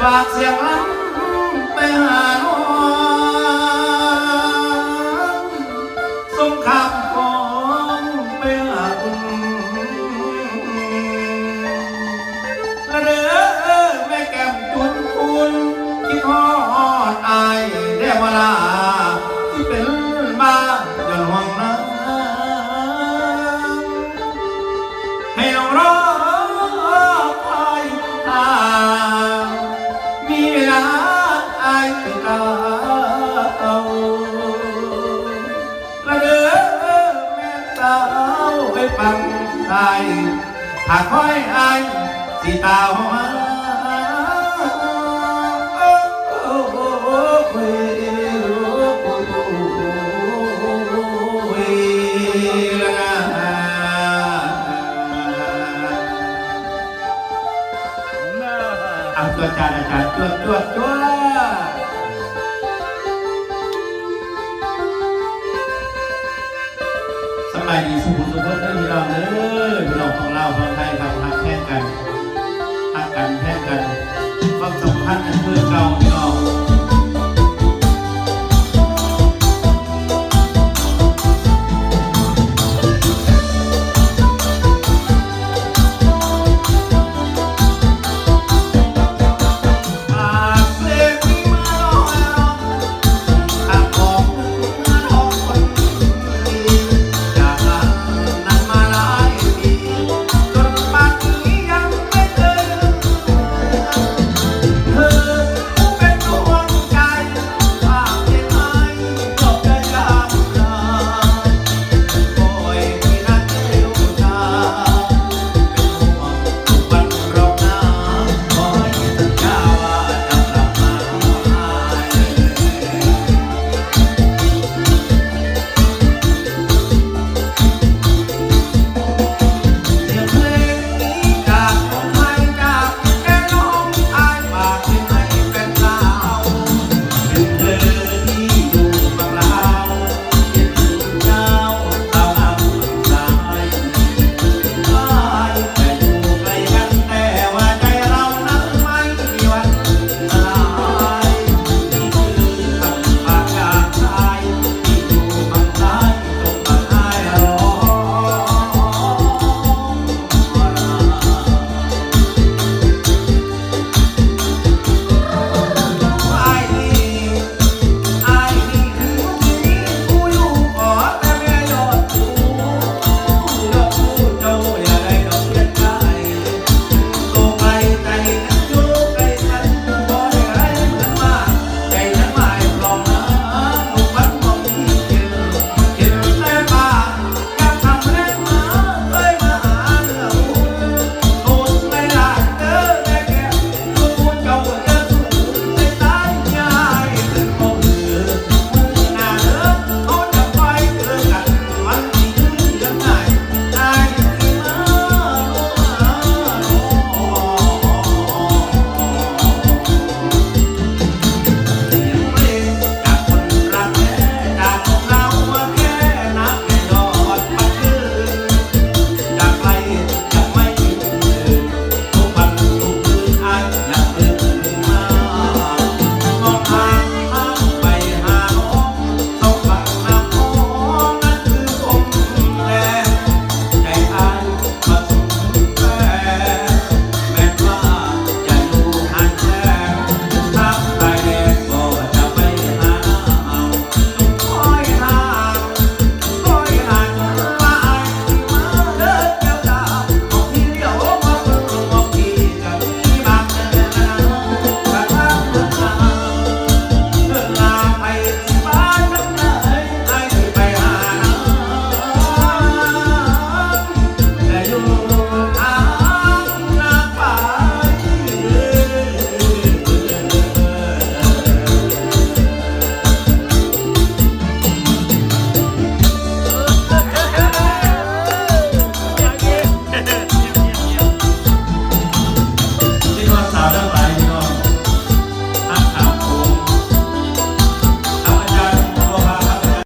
ฝากเสียงล้งไปหาายหากคอยอายสิตาวมาตัวจานอาจารย์วตัวตัวสมัยสุ กันทักกันแท้กันความสัมพันธ์อันเพื่อเก่าพี่น้อ